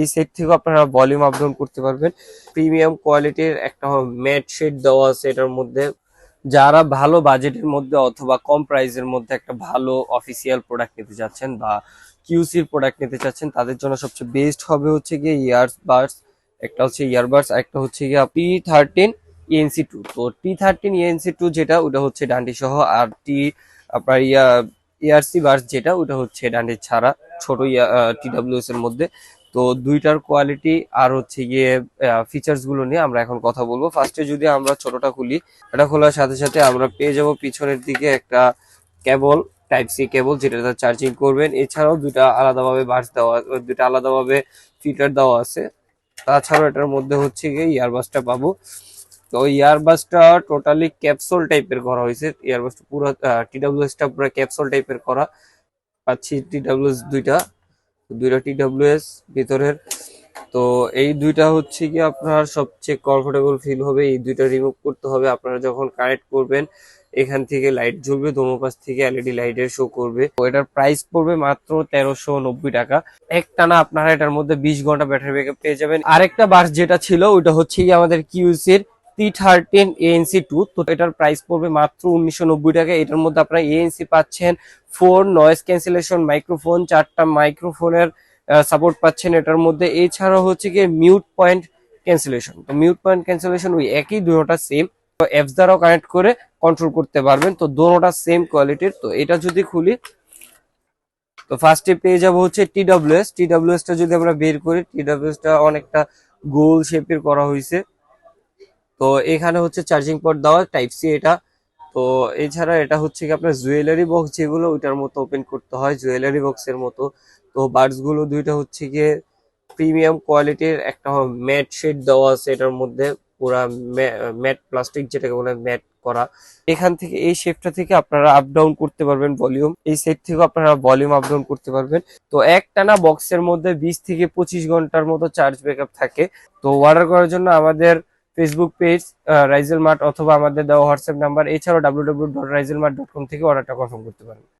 এই সেট থেকে আপনারা ভলিউম আপ ডাউন করতে পারবেন। প্রিমিয়াম কোয়ালিটির একটা ম্যাট শেড দেওয়া আছে এটার মধ্যে। যারা ভালো বাজেটের মধ্যে অথবা কম প্রাইসের মধ্যে একটা ভালো অফিসিয়াল প্রোডাক্ট নিতে চাচ্ছেন বা কিউসির প্রোডাক্ট নিতে চাচ্ছেন, তাদের জন্য সবচেয়ে বেস্ট হবে হচ্ছে গিয়ে ইয়ার্স বার্স একটা হচ্ছে ইয়ারবাডস একটা হচ্ছে গিয়ে টি থার্টিন ইএনসি টু তো টি থার্টিন ইএনসি টু যেটা, ওটা হচ্ছে ডান্ডি সহ। আর টি আপনার ইয়া এআরসি বার্স যেটা, ওটা হচ্ছে ডান্ডি ছাড়া, ছোট টিডাব্লিউএস এর মধ্যে। তো দুইটার কোয়ালিটি আর হচ্ছে গিয়ে ফিচার্সগুলো নিয়ে আমরা এখন কথা বলব। ফার্স্টে যদি আমরা ছোটটা খুলি, এটা খোলার সাথে সাথে আমরা পেয়ে যাব পিছনের দিকে একটা কেবল টাইপ সি কেবল যেটা চার্জিং করবেন। এছাড়াও দুটা আলাদাভাবে বাস দেওয়া দুটা আলাদাভাবে ফিল্টার দেওয়া আছে। তাছাড়াও এটার মধ্যে হচ্ছে গিয়ে ইয়ারবাসটা পাবো। তো ইয়ারবাসটা টোটালি ক্যাপসুল টাইপের করা হয়েছে। ইয়ারবাসটা পুরো টিডাব্লিউএসটা পুরো ক্যাপসুল টাইপের করা। পাচ্ছি টিডাব্লিউএস দুইটা। দুইটা টিডাব্লিউএস ভিতরের। তো এই দুইটা হচ্ছে কি আপনার সবচেয়ে কমফোর্টেবল ফিল হবে, এই দুইটা রিমুভ করতে হবে। আপনারা যখন কানেক্ট করবেন, এখান থেকে লাইট জ্বলবে দোনো পাশ থেকে এলইডি লাইটের শো করবে। এটার প্রাইস পড়বে মাত্র তেরোশো নব্বই টাকা। একটানা আপনারা এটার মধ্যে বিশ ঘণ্টা ব্যাটারি ব্যাকআপ পেয়ে যাবেন। আরেকটা বাস যেটা ছিল, ওইটা হচ্ছে কি আমাদের কিউসির টি থার্টিন এএনসি টু তো এটার প্রাইস পড়বে মাত্র উনিশশো নব্বই টাকা। এটার মধ্যে আপনারা এএনসি পাচ্ছেন ফোন নয়েজ ক্যান্সেলেশন মাইক্রোফোন চারটা মাইক্রোফোনের সাপোর্ট পাচ্ছেন এটার মধ্যে। এছাড়াও হচ্ছে গিয়ে মিউট পয়েন্ট ক্যান্সেলেশন তো মিউট পয়েন্ট ক্যান্সেলেশন ওই একই দুটোটা সেম তো অ্যাপস দ্বারাও কানেক্ট করে কন্ট্রোল করতে পারবেন। তো দোনোটা সেম কোয়ালিটির তো এটা যদি খুলি, তো ফার্স্টে পেয়ে যাব হচ্ছে টিডাব্লিউএস টিডাব্লিউএস টা যদি আমরা বের করি টা অনেকটা গোল শেপের করা হয়েছে। তো এখানে হচ্ছে চার্জিং পোর্ট দেওয়া টাইপ সি এটা। তো এছাড়া এটা হচ্ছে কি আপনার জুয়েলারি বক্স যেগুলো, ওইটার মতো ওপেন করতে হয় জুয়েলারি বক্সের মতো। তো বার্ডসগুলো দুইটা হচ্ছে গিয়ে প্রিমিয়াম কোয়ালিটির একটা ম্যাট শেড দেওয়া আছে এটার মধ্যে, পুরা ম্যাট প্লাস্টিক যেটাকে বলে ম্যাট করা। এখান থেকে, এই শেপটা থেকে আপনারা আপ ডাউন করতে পারবেন ভলিউম এই সেট থেকে আপনারা ভলিউম আপ ডাউন করতে পারবেন। তো একটানা বক্সের মধ্যে বিশ থেকে পঁচিশ ঘণ্টার মতো চার্জ ব্যাকআপ থাকে। তো অর্ডার করার জন্য আমাদের ফেসবুক পেজ রাইজেল মার্ট অথবা আমাদের দেওয়া হোয়াটসঅ্যাপ নাম্বার এছাড়াও W W dot Raizel mart dot com থেকে অর্ডারটা কনফার্ম করতে পারেন